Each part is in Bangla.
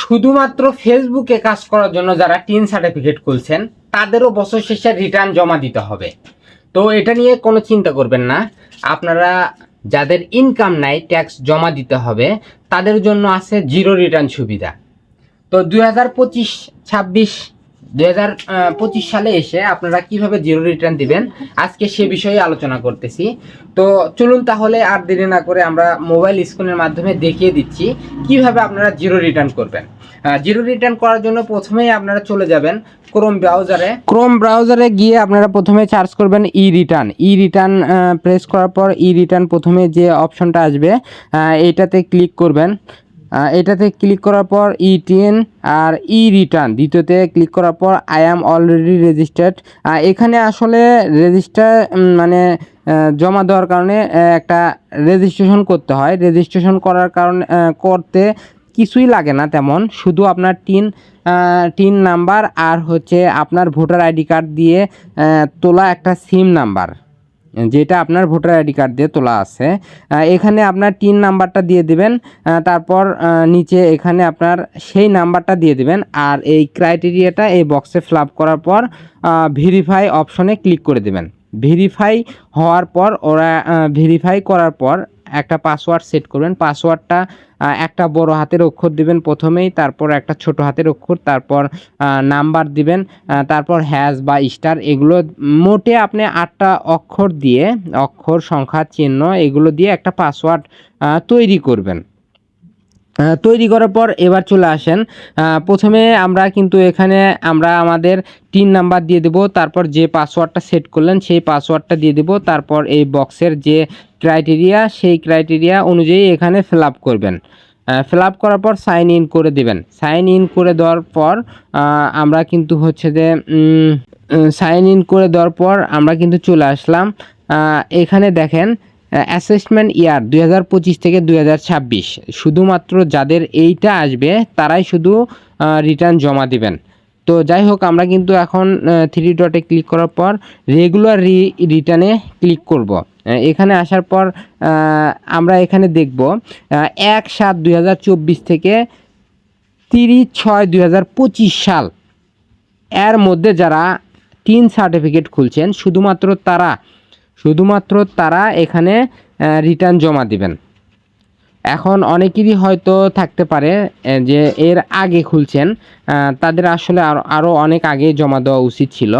শুধুমাত্র ফেসবুকে কাজ করার জন্য যারা টিন সার্টিফিকেট খুলছেন, তাদেরও বছর শেষে রিটার্ন জমা দিতে হবে। তো এটা নিয়ে কোনো চিন্তা করবেন না। আপনারা যাদের ইনকাম নাই ট্যাক্স জমা দিতে হবে, তাদের জন্য আছে জিরো রিটার্ন সুবিধা। তো দুই হাজার পঁচিশ, ছাব্বিশ দুই সালে এসে আপনারা কীভাবে জিরো রিটার্ন দিবেন? আজকে সে বিষয়ে আলোচনা করতেছি। তো চলুন তাহলে আর দেরি না করে আমরা মোবাইল স্ক্রিনের মাধ্যমে দেখিয়ে দিচ্ছি কীভাবে আপনারা জিরো রিটার্ন করবেন। জিরো রিটার্ন করার জন্য প্রথমেই আপনারা চলে যাবেন ক্রোম ব্রাউজারে ক্রোম ব্রাউজারে গিয়ে আপনারা প্রথমে সার্চ করবেন e return e return press করার পর ই রিটার্ন প্রথমে যে অপশনটা আসবে এইটাতে ক্লিক করবেন। এটাতে ক্লিক করার পর ই টেন আর ই রিটার্ন দ্বিতীয়তে ক্লিক করার পর আই অ্যাম অলরেডি রেজিস্টার্ড এখানে আসলে রেজিস্টার মানে জমা দেওয়ার কারণে একটা রেজিস্ট্রেশন করতে হয়। রেজিস্ট্রেশন করার কারণে করতে কিছুই লাগে না তেমন। শুধু আপনার টিন টিন নাম্বার আর হচ্ছে আপনার ভোটার আইডি কার্ড দিয়ে তোলা একটা সিম নাম্বার যেটা আপনার ভোটার আইডি কার্ড দিয়ে তোলা আছে। এখানে আপনার টিন নাম্বারটা দিয়ে দিবেন তারপর নিচে এখানে আপনার সেই নাম্বারটা দিয়ে দিবেন, আর এই ক্রাইটেরিয়াটা এই বক্সে ফ্লাপ করার পর ভেরিফাই অপশনে ক্লিক করে দেবেন। ভেরিফাই হওয়ার পর, ওরা ভেরিফাই করার পর একটা পাসওয়ার্ড সেট করবেন। পাসওয়ার্ডটা একটা বড় হাতের অক্ষর দিবেন প্রথমেই, তারপর একটা ছোট হাতের অক্ষর, তারপর নাম্বার দিবেন তারপর হ্যাশ বা স্টার এগুলো মোটে আপনি আটটা অক্ষর দিয়ে, অক্ষর, সংখ্যা, চিহ্ন এগুলো দিয়ে একটা পাসওয়ার্ড তৈরি করবেন। তৈরি করার পর এবার চলে আসেন। প্রথমে আমরা কিন্তু এখানে আমরা আমাদের তিন নাম্বার দিয়ে দেব, তারপর যে পাসওয়ার্ডটা সেট করলেন সেই পাসওয়ার্ডটা দিয়ে দেব, তারপর এই বক্সের যে ক্রাইটেরিয়া সেই ক্রাইটেরিয়া অনুযায়ী এখানে ফিল আপ করবেন। ফিল আপ করার পর সাইন ইন করে দেবেন। সাইন ইন করে দেওয়ার পর আমরা কিন্তু হচ্ছে যে সাইন ইন করে দেওয়ার পর আমরা কিন্তু চলে আসলাম। এখানে দেখেন অ্যাসেসমেন্ট ইয়ার দু হাজার পঁচিশ থেকে দু হাজার ছাব্বিশ। শুধুমাত্র যাদের এইটা আসবে, তারাই শুধু রিটার্ন জমা দিবেন। তো যাই হোক, আমরা কিন্তু এখন থ্রি ডটে ক্লিক করার পর রেগুলার রি রিটার্নে ক্লিক করব। এখানে আসার পর আমরা এখানে দেখব এক সাত দুই থেকে তিরিশ ছয় দুই সাল। এর মধ্যে যারা তিন সার্টিফিকেট খুলছেন, শুধুমাত্র তারা শুধুমাত্র তারা এখানে রিটার্ন জমা দিবেন। এখন অনেকেরই হয়তো থাকতে পারে যে এর আগে খুলছেন তাদের আসলে আরও আরও অনেক আগে জমা দেওয়া উচিত ছিল।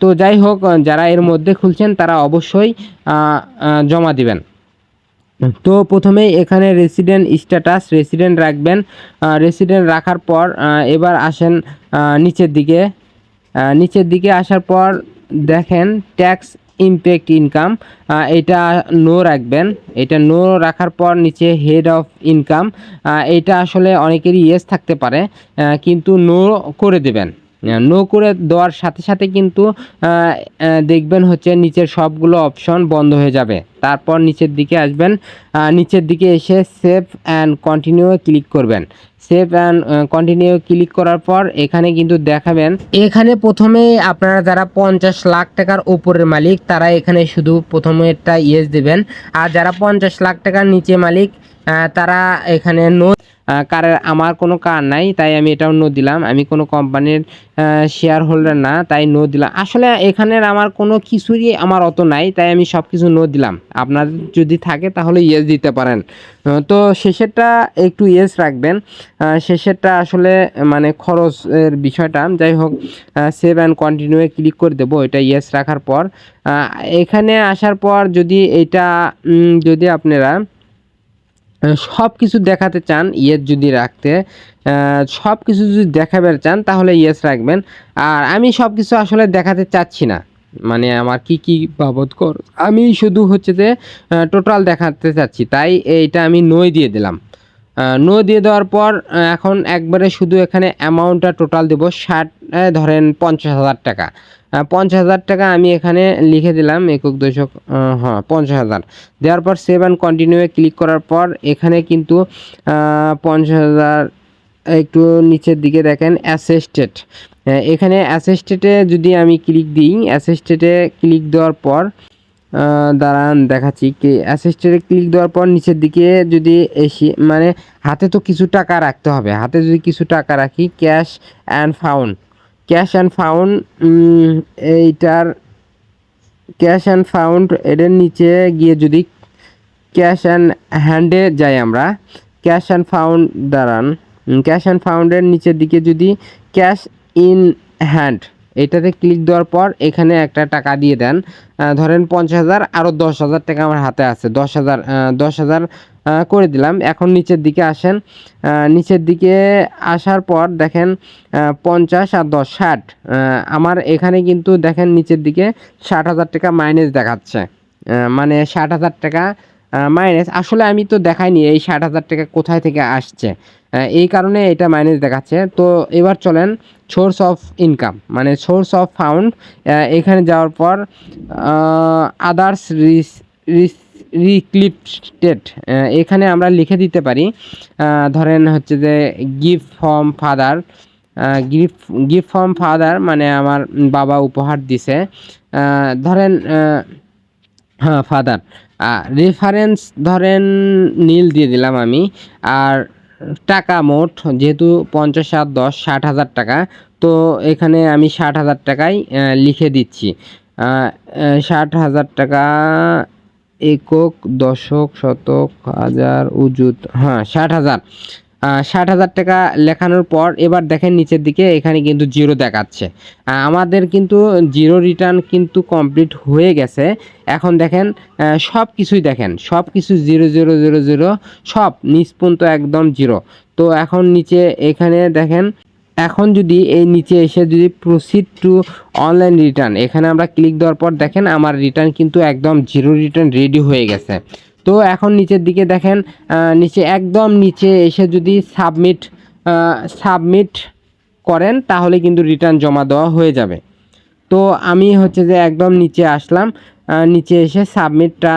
তো যাই হোক যারা এর মধ্যে খুলছেন, তারা অবশ্যই জমা দিবেন। তো প্রথমে এখানে রেসিডেন্ট স্ট্যাটাস রেসিডেন্ট রাখবেন। রেসিডেন্ট রাখার পর এবার আসেন নিচের দিকে। নিচের দিকে আসার পর দেখেন ট্যাক্স ইমপ্যাক্ট ইনকাম এটা নো রাখবেন। এটা নো রাখার পর নিচে হেড অফ ইনকাম এটা আসলে অনেকেরই ইয়েস থাকতে পারে কিন্তু নো করে দেবেন। নো করে দেওয়ার সাথে সাথে কিন্তু দেখবেন হচ্ছে নিচের সবগুলো অপশন বন্ধ হয়ে যাবে। তারপর নিচের দিকে আসবেন নিচের দিকে এসে সেভ অ্যান্ড কন্টিনিউ ক্লিক করবেন। সেভ অ্যান্ড কন্টিনিউ ক্লিক করার পর এখানে কিন্তু দেখাবেন, এখানে প্রথমে আপনারা যারা পঞ্চাশ লাখ টাকার উপরের মালিক, তারা এখানে শুধু প্রথমে একটা ইয়েস দেবেন। আর যারা পঞ্চাশ লাখ টাকার নিচে মালিক তারা এখানে নো কারের আমার কোনো কার নাই, তাই আমি এটাও নো দিলাম। আমি কোনো কোম্পানির শেয়ার হোল্ডার না, তাই নো দিলাম। আসলে এখানের আমার কোনো কিছুরই আমার অত নাই, তাই আমি সব কিছু নো দিলাম। আপনার যদি থাকে তাহলে ইয়েস দিতে পারেন। তো শেষেরটা একটু ইয়েস রাখবেন। শেষেরটা আসলে মানে খরচের বিষয়টা, যাই হোক সেভ অ্যান্ড কন্টিনিউ ক্লিক করে দেবো, এটা ইয়েস রাখার পর। এখানে আসার পর যদি এটা যদি আপনারা সব কিছু দেখাতে চান, ইয়েস যদি রাখতে সব কিছু যদি দেখাবে চান, তাহলে ইয়েস রাখবেন। আর আমি সব কিছু আসলে দেখাতে চাচ্ছি না। মানে আমার কি কি বাবদ কর, আমি শুধু হচ্ছে যে টোটাল দেখাতে চাচ্ছি। তাই এইটা আমি নই দিয়ে দিলাম। নো দিয়ে দেওয়ার পর এখন একবারে শুধু এখানে অ্যামাউন্টটা টোটাল দেবো, ষাট ধরেন পঞ্চাশ হাজার টাকা। পঞ্চাশ হাজার টাকা আমি এখানে লিখে দিলাম একক দশক হ্যাঁ পঞ্চাশ হাজার। দেওয়ার পর সেভ অ্যান্ড কন্টিনিউ ক্লিক করার পর এখানে কিন্তু পঞ্চাশ হাজার একটু নিচের দিকে দেখেন অ্যাসেস্টেড এখানে অ্যাসেস্টেডে যদি আমি ক্লিক দিই অ্যাসেস্টেডে ক্লিক দেওয়ার পর দাঁড়ান দেখাচ্ছি কি অ্যাসিস্টেন্টে ক্লিক দেওয়ার পর নিচের দিকে যদি এসে মানে হাতে তো কিছু টাকা রাখতে হবে, হাতে যদি কিছু টাকা রাখি cash and found cash and found এইটার ক্যাশ অ্যান্ড ফাউন্ড এটার নিচে গিয়ে যদি ক্যাশ অ্যান্ড হ্যান্ডে যাই আমরা, ক্যাশ অ্যান্ড ফাউন্ড দাঁড়ান ক্যাশ অ্যান্ড ফাউন্ডের নিচের দিকে যদি ক্যাশ ইন হ্যান্ড এটাতে ক্লিক দেওয়ার পর এখানে একটা টাকা দিয়ে দেন। ধরেন পঞ্চাশ হাজার আরও দশ হাজার টাকা আমার হাতে আছে। দশ হাজার দশ হাজার করে দিলাম। এখন নিচের দিকে আসেন। নিচের দিকে আসার পর দেখেন পঞ্চাশ আর দশ, ষাট। আমার এখানে কিন্তু দেখেন নিচের দিকে ষাট হাজার টাকা মাইনাস দেখাচ্ছে। মানে ষাট হাজার টাকা মাইনাস আসলে আমি তো দেখাইনি এই ষাট হাজার টাকা কোথায় থেকে আসছে। এই কারণে এটা মাইনাস দেখাচ্ছে। তো এবার চলেন সোর্স অফ ইনকাম মানে সোর্স অফ ফাউন্ড এখানে যাওয়ার পর আদার্স রিক্লিপ্টেড এখানে আমরা লিখে দিতে পারি ধরেন হচ্ছে যে gift from father gift gift from father মানে আমার বাবা উপহার দিছে ধরেন হ্যাঁ ফাদার রেফারেন্স ধরেন নীল দিয়ে দিলাম আমি আর টাকা মোট যেহেতু পঞ্চাশ আর দশ ষাট হাজার টাকা তো এখানে আমি ষাট হাজার আহ, লিখে দিচ্ছি। ষাট হাজার টাকা একক দশক শতক হাজার উজুত হ্যাঁ ষাট হাজার। ষাট হাজার টাকা লেখানোর পর এবার দেখেন নিচের দিকে এখানে কিন্তু জিরো দেখাচ্ছে। আমাদের কিন্তু জিরো রিটার্ন কিন্তু কমপ্লিট হয়ে গেছে। এখন দেখেন সব কিছুই দেখেন সব কিছু জিরো জিরো জিরো জিরো, সব নিচ পর্যন্ত একদম জিরো। তো এখন নিচে এখানে দেখেন, এখন যদি এই নিচে এসে যদি প্রসিড টু অনলাইন রিটার্ন এখানে আমরা ক্লিক দেওয়ার পর দেখেন আমার রিটার্ন কিন্তু একদম জিরো রিটার্ন রেডি হয়ে গেছে। তো এখন নিচের দিকে দেখেন নিচে একদম নিচে এসে যদি সাবমিট সাবমিট করেন, তাহলে কিন্তু রিটার্ন জমা দেওয়া হয়ে যাবে। তো আমি হচ্ছে যে একদম নিচে আসলাম নিচে এসে সাবমিটটা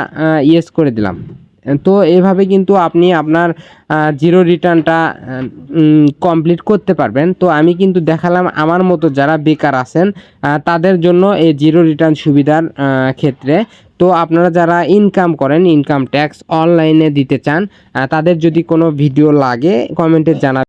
ইয়েস করে দিলাম। তো এভাবে কিন্তু আপনি আপনার জিরো রিটার্নটা কমপ্লিট করতে পারবেন। তো আমি কিন্তু দেখালাম আমার মতো যারা বেকার আছেন তাদের জন্য এই জিরো রিটার্ন সুবিধার ক্ষেত্রে তো আপনারা যারা ইনকাম করেন ইনকাম ট্যাক্স অনলাইনে দিতে চান তাদের যদি কোনো ভিডিও লাগে কমেন্টে জানা